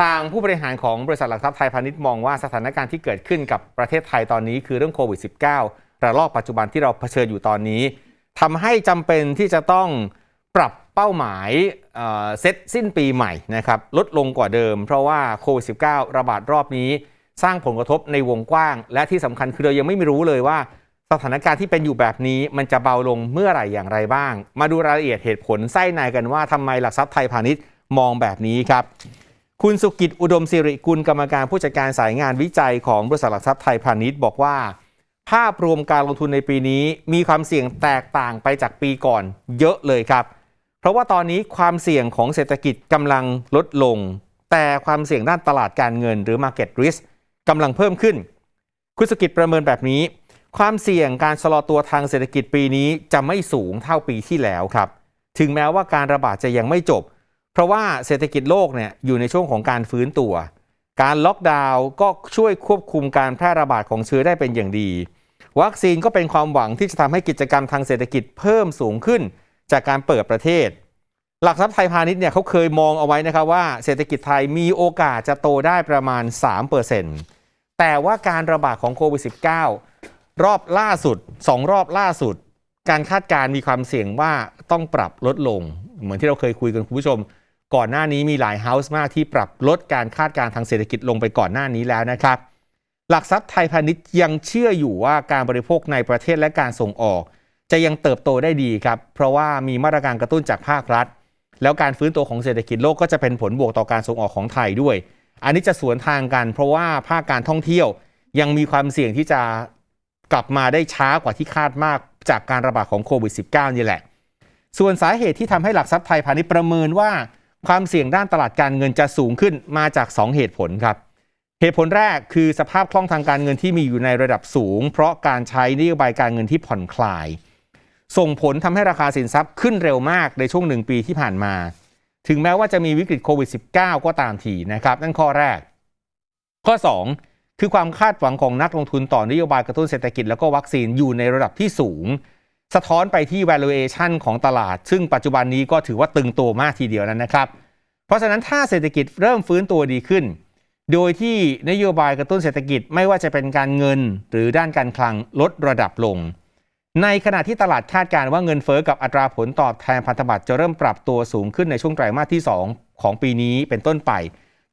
ทางผู้บริหารของบริษัทหลักทรัพย์ไทยพาณิชย์มองว่าสถานการณ์ที่เกิดขึ้นกับประเทศไทยตอนนี้คือเรื่องโควิด -19 ระลอกปัจจุบันที่เราเผชิญอยู่ตอนนี้ทำให้จำเป็นที่จะต้องปรับเป้าหมายเซตสิ้นปีใหม่นะครับลดลงกว่าเดิม เพราะว่าโควิด -19 ระบาดรอบนี้ สร้างผลกระทบในวงกว้าง และที่สำคัญคือเรายังไม่รู้เลยว่า สถานการณ์ที่เป็นอยู่แบบนี้มันจะเบาลงเมื่อไหร่อย่างไรบ้าง มาดูรายละเอียดเหตุผลไส้ในกันว่าทำไมหลักทรัพย์ไทยพาณิชย์มองแบบนี้ครับ คุณสุกิจอุดมสิริกุลกรรมการผู้จัดการสายงานวิจัยของบริษัทหลักทรัพย์ไทยพาณิชย์บอกว่า ภาพรวมการลงทุนในปีนี้มีความเสี่ยงแตกต่างไปจากปีก่อนเยอะเลยครับ เพราะว่าตอนนี้ความเสี่ยงของเศรษฐกิจกำลังลดลง แต่ความเสี่ยงด้านตลาดการเงินหรือ Market Risk กำลังเพิ่มขึ้น คุณสุกิจประเมินแบบนี้ ความเสี่ยงการชะลอตัวทางเศรษฐกิจปีนี้จะไม่สูงเท่าปีที่แล้วครับ ถึงแม้ว่าการระบาดจะยังไม่จบ เพราะว่าเศรษฐกิจโลกเนี่ยอยู่ในช่วงของการฟื้นตัว การล็อกดาวน์ก็ช่วยควบคุมการแพร่ระบาดของเชื้อได้เป็นอย่างดี วัคซีนก็เป็นความหวังที่จะทำให้กิจกรรมทางเศรษฐกิจเพิ่มสูงขึ้น จากการเปิดประเทศ หลักทรัพย์ไทยพาณิชย์เนี่ยเขาเคยมองเอาไว้นะครับว่าเศรษฐกิจไทยมีโอกาสจะโตได้ประมาณ 3%แต่ว่าการระบาดของโควิด -19 รอบล่าสุด 2 รอบล่าสุดการคาดการณ์มีความเสี่ยงว่าต้องปรับลดลง เหมือนที่เราเคยคุยกันคุณผู้ชม ก่อนหน้านี้มีหลายเฮาส์มากที่ปรับลดการคาดการณ์ทางเศรษฐกิจลงไปก่อนหน้านี้แล้วนะครับ หลักทรัพย์ไทยพาณิชย์ยังเชื่ออยู่ว่าการบริโภคในประเทศและการส่งออก จะยังเติบโตได้ดีครับ เพราะว่ามีมาตรการกระตุ้นจากภาครัฐ แล้วการฟื้นตัวของเศรษฐกิจโลกก็จะเป็นผลบวกต่อการส่งออกของไทยด้วย อันนี้จะสวนทางกัน เพราะว่าภาคการท่องเที่ยวยังมีความเสี่ยงที่จะกลับมาได้ช้ากว่าที่คาดมากจากการระบาดของโควิด -19 นี่แหละ ส่วนสาเหตุที่ทำให้หลักทรัพย์ไทยพาณิชย์ประเมินว่า ความเสี่ยงด้านตลาดการเงินจะสูงขึ้นมาจาก 2 เหตุผลครับ เหตุผลแรกคือสภาพคล่องทางการเงินที่มีอยู่ในระดับสูง เพราะการใช้นโยบายการเงินที่ผ่อนคลาย ส่งผลทำให้ราคาสินทรัพย์ขึ้นเร็วมากในช่วงหนึ่งปีที่ผ่านมา ถึงแม้ว่าจะมีวิกฤตโควิด -19 ก็ตามทีนะครับนั่นข้อแรก ข้อ 2 คือความคาดหวังของนักลงทุนต่อนโยบายกระตุ้นเศรษฐกิจแล้วก็วัคซีนอยู่ในระดับที่สูง สะท้อนไปที่ valuation ของตลาด ซึ่งปัจจุบันนี้ก็ถือว่าตึงตัวมากทีเดียวนั้นนะครับ เพราะฉะนั้นถ้าเศรษฐกิจเริ่มฟื้นตัวดีขึ้น โดยที่นโยบายกระตุ้นเศรษฐกิจไม่ว่าจะเป็นการเงินหรือด้านการคลังลดระดับลง ในขณะที่ตลาดคาดการณ์ว่าเงินเฟอ้อกับอัตราผลตอบแทนพันธบัตรจะเริ่มปรับตัวสูงขึ้นในช่วงไตรมาสที่ 2 ของปีนี้เป็นต้นไป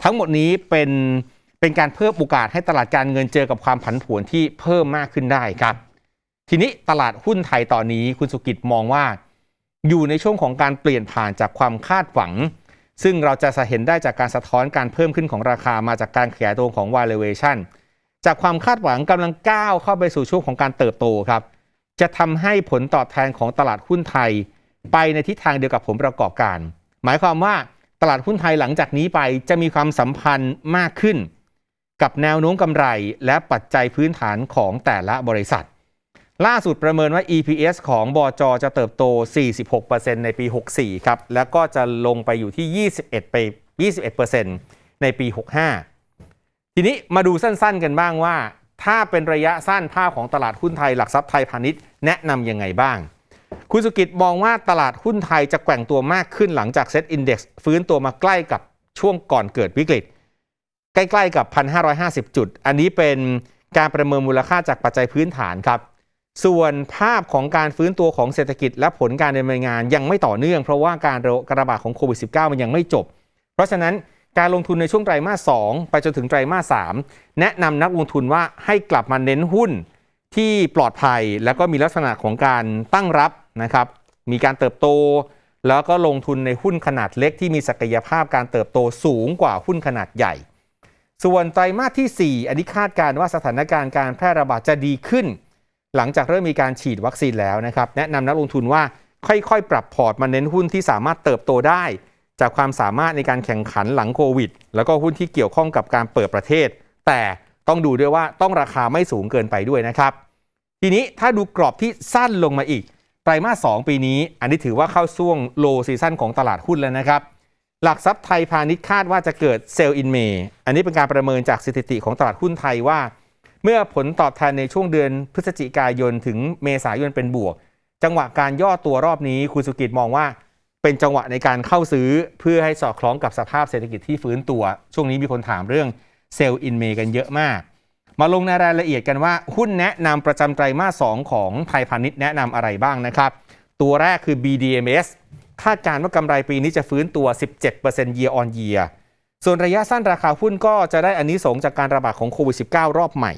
ทั้งหมดนี้เป็นเป็นการเพิ่มโอกาสให้ตลาดการเงินเจอกับความผันผวนที่เพิ่มมากขึ้นได้ครับ ทีนี้ตลาดหุ้นไทยตอนนี้คุณสุกิจมองว่า อยู่ในช่วงของการเปลี่ยนผ่านจากความคาดหวัง ซึ่งเราจะเห็นได้จากการสะท้อนการเพิ่มขึ้นของราคามาจากการขยายตัวของ valuation จากความคาดหวังกำลังก้าวเข้าไปสู่ช่วงของการเติบโตครับ จะทำให้ผลตอบแทนของตลาดหุ้นไทย ไปในทิศทางเดียวกับผลประกอบการ หมายความว่าตลาดหุ้นไทยหลังจากนี้ไปจะมีความสัมพันธ์มากขึ้น กับแนวโน้มกำไรและปัจจัยพื้นฐานของแต่ละบริษัท ล่าสุดประเมินว่า EPS ของบจจะเติบโต 46%ในปี 64 ครับ แล้วก็จะลงไปอยู่ที่ 21 ไป 21%ในปี 65 ทีนี้มาดูสั้นๆกันบ้างว่า ถ้าเป็นระยะสั้นภาพของตลาดหุ้นไทยหลักทรัพย์ไทยพาณิชย์แนะนำยังไงบ้าง คุณสุกิจมองว่าตลาดหุ้นไทยจะแกว่งตัวมากขึ้นหลังจากเซ็ตอินดี x ฟื้นตัวมาใกล้กับช่วงก่อนเกิดวิกฤต ใกล้ๆกับ 1,550 จุด อันนี้เป็นการประเมินมูลค่าจากปัจจัยพื้นฐานครับ ส่วนภาพของการฟื้นตัวของเศรษฐกิจและผลการดำเนินงานยังไม่ต่อเนื่อง เพราะว่าการระบาดของโควิด -19 มันยังไม่จบ เพราะฉะนั้นการลงทุนในช่วงไตรมาส 2 ไปจนถึงไตรมาส 3 แนะนำนักลงทุนว่าให้กลับมาเน้นหุ้นที่ปลอดภัยแล้วก็มีลักษณะของการตั้งรับนะครับ มีการเติบโต แล้วก็ลงทุนในหุ้นขนาดเล็กที่มีศักยภาพการเติบโตสูงกว่าหุ้นขนาดใหญ่ ส่วนไตรมาสที่ 4 อันนี้คาดการณ์ว่าสถานการณ์การแพร่ระบาดจะดีขึ้น หลังจากเริ่มมีการฉีดวัคซีนแล้วนะครับแนะนำนักลงทุนว่าค่อยๆ ปรับพอร์ตมาเน้นหุ้นที่สามารถเติบโตได้ จากความสามารถในการแข่งขันหลังโควิด แล้วก็หุ้นที่เกี่ยวข้องกับการเปิดประเทศ แต่ต้องดูด้วยว่าต้องราคาไม่สูงเกินไปด้วยนะครับ ทีนี้ถ้าดูกรอบที่สั้นลงมาอีกไตรมาส 2 ปีนี้ อันนี้ถือว่าเข้าช่วงโลซีซั่นของตลาดหุ้นแล้วนะครับ หลักทรัพย์ไทยพาณิชย์คาดว่าจะเกิดเซลล์อินเมย์อันนี้เป็นการประเมินจากสถิติของตลาดหุ้นไทยว่า เมื่อผลตอบแทนในช่วงเดือนพฤศจิกายนถึงเมษายนเป็นบวก จังหวะการย่อตัวรอบนี้คุณสุกิจมองว่า เป็นจังหวะในการเข้าซื้อเพื่อให้สอดคล้องกับสภาพเศรษฐกิจที่ฟื้นตัว ช่วงนี้มีคนถามเรื่องเซลล์อินเมกันเยอะมาก มาลงในรายละเอียดกันว่าหุ้นแนะนำประจำไตรมาส 2 ของไทยพาณิชย์แนะนำอะไรบ้างนะครับ ตัวแรกคือ BDMs คาดการณ์ว่ากำไรปีนี้จะฟื้นตัว 17% year on year ส่วนระยะสั้นราคาหุ้นก็จะได้อันนี้สงจากการระบาดของโควิด -19 รอบใหม่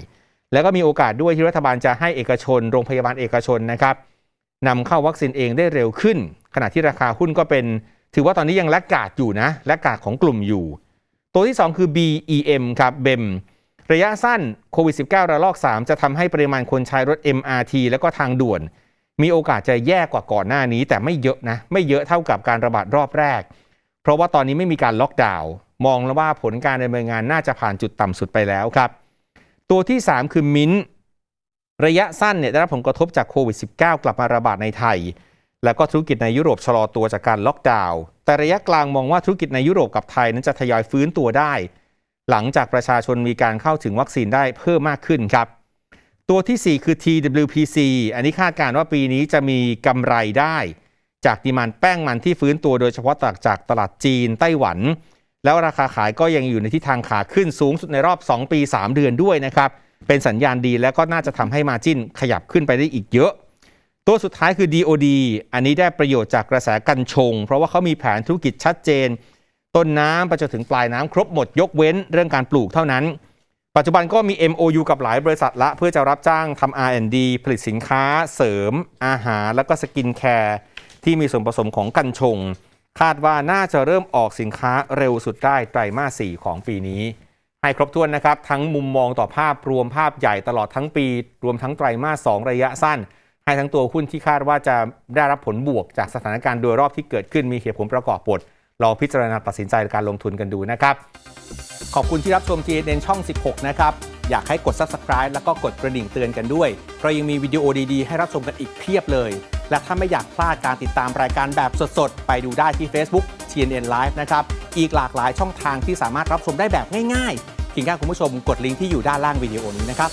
แล้วก็มีโอกาสด้วยที่รัฐบาลจะให้เอกชน โรงพยาบาลเอกชนนะครับนำเข้าวัคซีนเองได้เร็วขึ้น ขณะที่ราคาหุ้นก็เป็น ถือว่าตอนนี้ยังแลกกาดอยู่นะแลกกาดของกลุ่มอยู่ ตัวที่ 2 คือ BEM ครับ BEM ระยะสั้นโควิด -19 ระลอก 3 จะทำให้ปริมาณคนใช้รถ MRT แล้วก็ทางด่วน มีโอกาสจะแย่กว่าก่อนหน้านี้ แต่ไม่เยอะนะไม่เยอะเท่ากับการระบาดรอบแรก เพราะว่าตอนนี้ไม่มีการล็อกดาวน์มองแล้วว่าผลการดำเนินงานน่าจะผ่านจุดต่ำสุดไปแล้วครับ ตัวที่ 3 คือมินระยะสั้นเนี่ยได้รับผลกระทบจากโควิด -19 กลับมาระบาดในไทย แล้วก็ธุรกิจในยุโรปชะลอตัวจากการล็อกดาวน์แต่ระยะกลางมองว่าธุรกิจในยุโรปกับไทยนั้นจะทยอยฟื้นตัวได้ หลังจากประชาชนมีการเข้าถึงวัคซีนได้เพิ่มมากขึ้นครับ ตัวทีสี่4 คือ TWPC อันนี้คาดการณ์ว่าปีนี้จะมีกำไรได้ จากดีมานแป้งมันที่ฟื้นตัวโดยเฉพาะจากตลาดจีนไต้หวัน แล้วราคาขายก็ยังอยู่ในทิศทางขาขึ้นสูงสุดในรอบ 2 ปี 3 เดือนด้วยนะครับ เป็นสัญญาณดีแล้วก็น่าจะทำให้มาจิ้นขยับขึ้นไปได้อีกเยอะ ตัวสุดท้ายคือ DOD อันนี้ได้ประโยชน์จากกระแสกันชง เพราะว่าเขามีแผนธุรกิจชัดเจน ต้นน้ำไปจนถึงปลายน้ำครบหมดยกเว้นเรื่องการปลูกเท่านั้น ปัจจุบันก็มี MOU กับหลายบริษัทละ เพื่อจะรับจ้างทำ R&D ผลิตสินค้า เสริม อาหาร แล้วก็สกินแคร์ที่มีส่วนผสมของกัญชง คาดว่าน่าจะเริ่มออกสินค้าเร็วสุดได้ไตรมาส 4 ของปีนี้ ให้ครบถ้วนนะครับ ทั้งมุมมองต่อภาพรวมภาพใหญ่ตลอดทั้งปี รวมทั้งไตรมาส 2 ระยะสั้น ให้ทั้งตัวหุ้นที่คาดว่าจะได้รับผลบวกจากสถานการณ์โดยรอบที่เกิดขึ้นมีเหตุผลประกอบบทลองพิจารณาตัดสินใจการลงทุนกันดูนะครับ ขอบคุณที่รับชม GNN ช่อง 16 นะครับ อยากให้กด Subscribe แล้วก็กดกระดิ่งเตือนกันด้วย เรายังมีวิดีโอดีๆ ให้รับชมกันอีกเพียบเลย และถ้าไม่อยากพลาดการติดตามรายการแบบสดๆ ไปดูได้ที่ Facebook TNN Live นะครับ อีกหลากหลายช่องทางที่สามารถรับชมได้แบบง่ายๆเพียงแค่คุณผู้ชมกดลิงก์ที่อยู่ด้านล่างวิดีโอนี้นะครับ